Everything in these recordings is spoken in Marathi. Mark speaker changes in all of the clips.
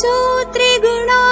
Speaker 1: जो
Speaker 2: त्रिगुणा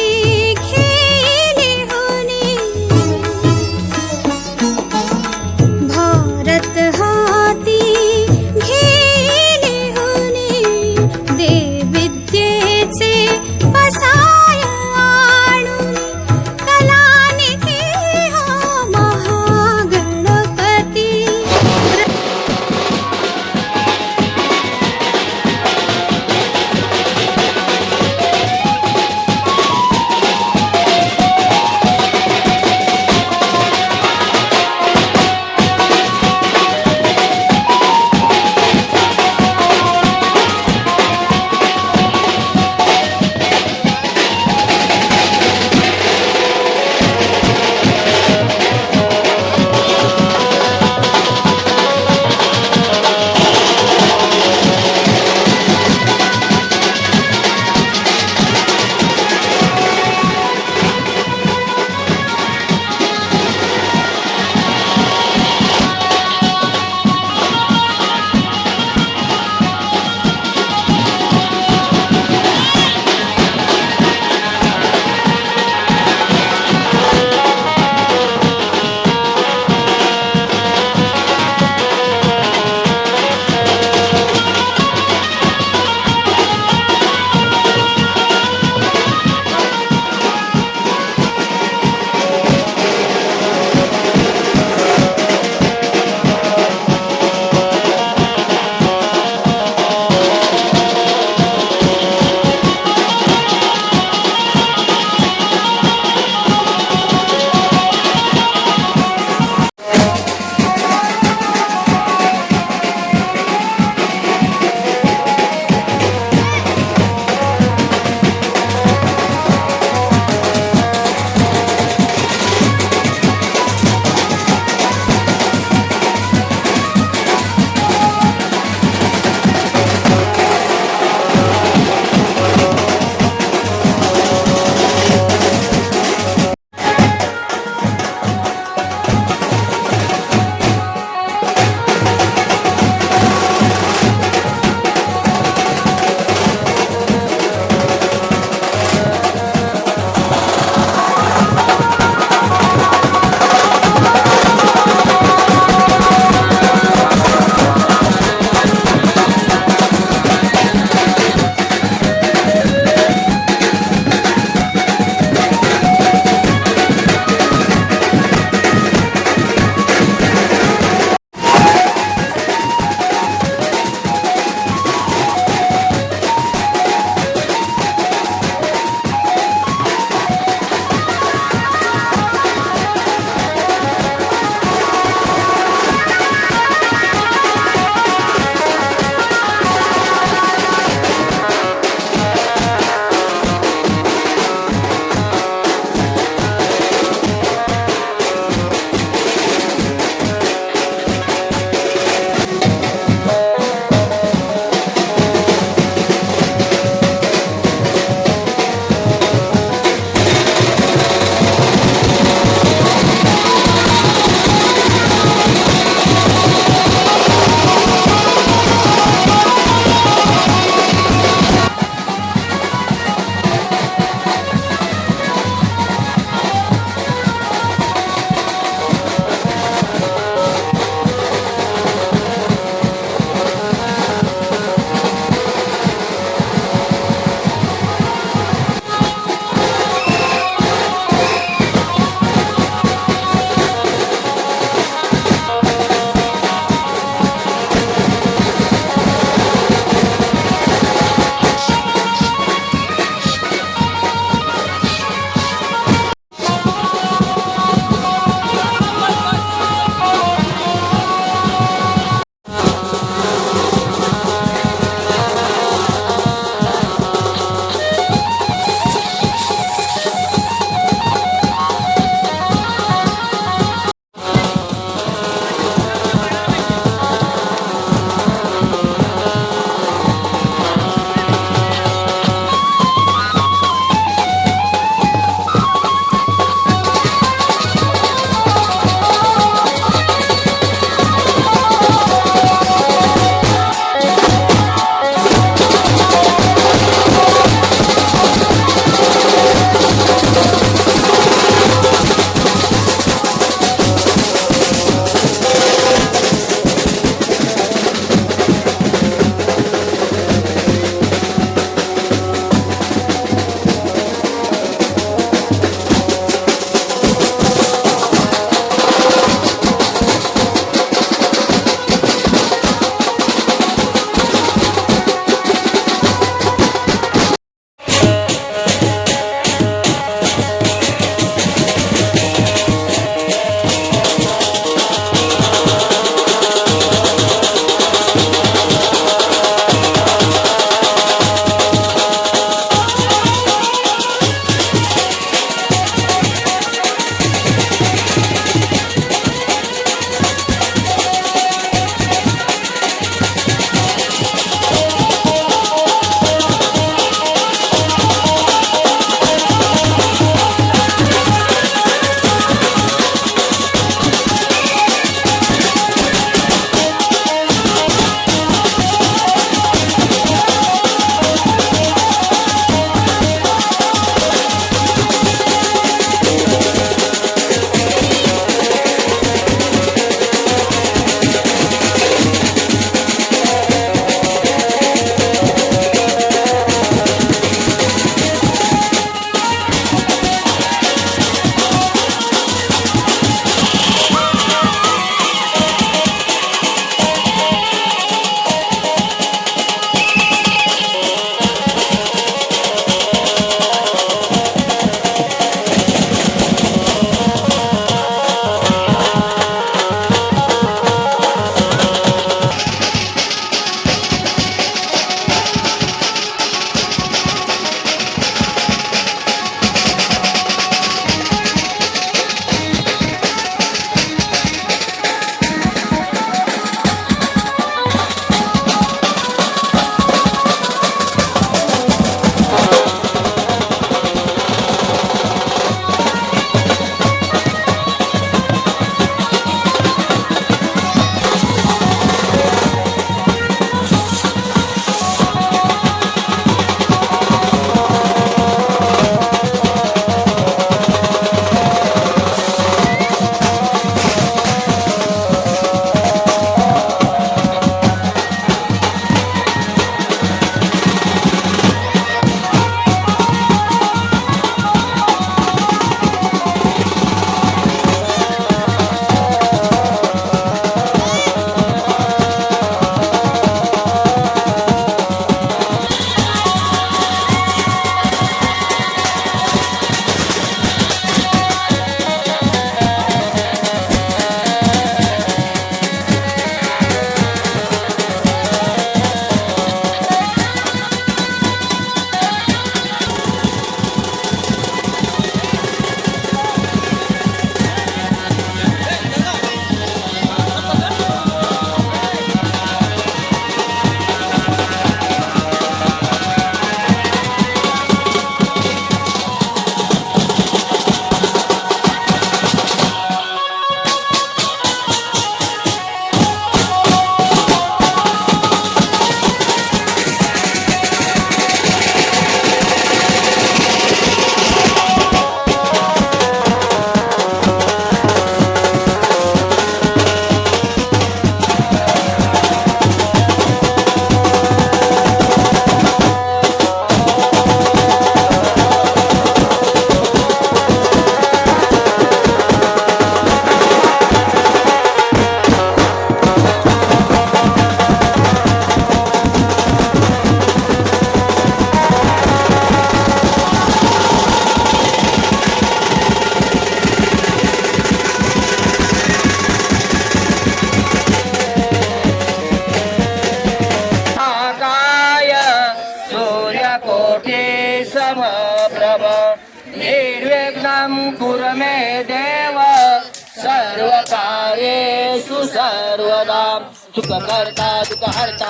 Speaker 2: सुख करता दुख हरता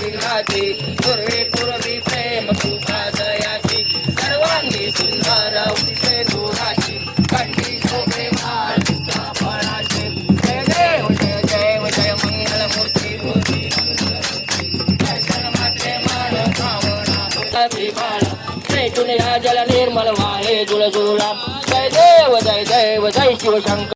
Speaker 2: विघ्नाति पूर्वे पूर्वी प्रेम सुखादयाची सर्वांगी सुंदर उठे दुराची. कंठी शोभे फळाची. जय देव जय देव जय मूर्ती मान जल निर्मल वाहे जुळ जुळा जय देव जय देव जय शिवशंकर.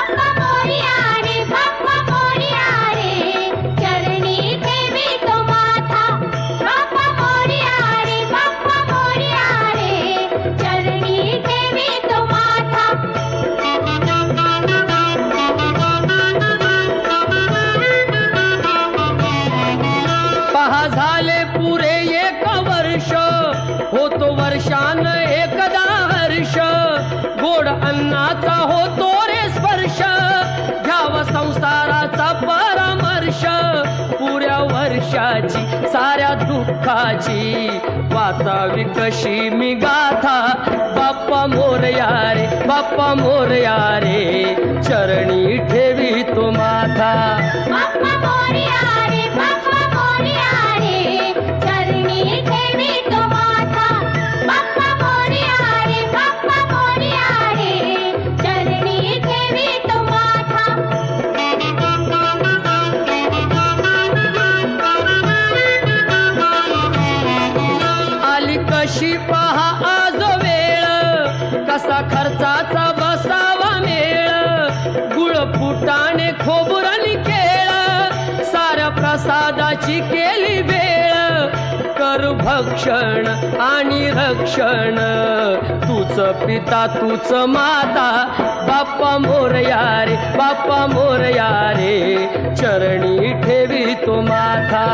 Speaker 3: दुःखाची साऱ्या दुःखाची वाचावी कशी मी गाथा. बाप्पा मोरया रे बाप्पा मोरया रे चरणी ठेवी तो माथा. रक्षण आणि रक्षण. तूच पिता तूच माता
Speaker 1: बाप्पा मोरया रे बाप्पा मोरया रे चरणी ठेवी तो माथा.